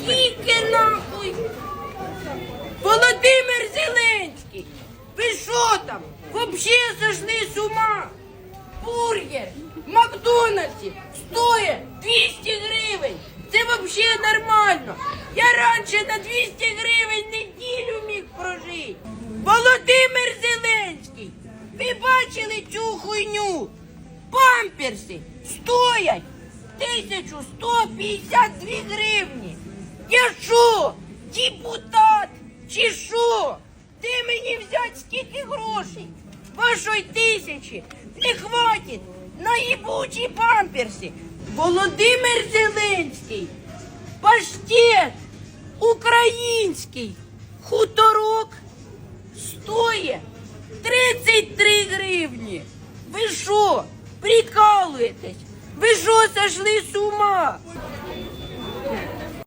Скільки нахуй? Володимир Зеленський! Ви що там? Вообще сошли з ума? Бургер Макдональдсі стоїть 200 гривень. Це вообще нормально. Я раніше на 200 гривень неділю міг прожити. Володимир Зеленський, ви бачили цю хуйню? Памперси стоять 1152 гривні. Депутат чи що? Де мені взяти скільки грошей? Вашої тисячі не хватить на їбучі памперси. Володимир Зеленський, паштет український, хуторок стоїть 33 гривні. Ви що, прикалуєтесь? Ви що, сошли з ума?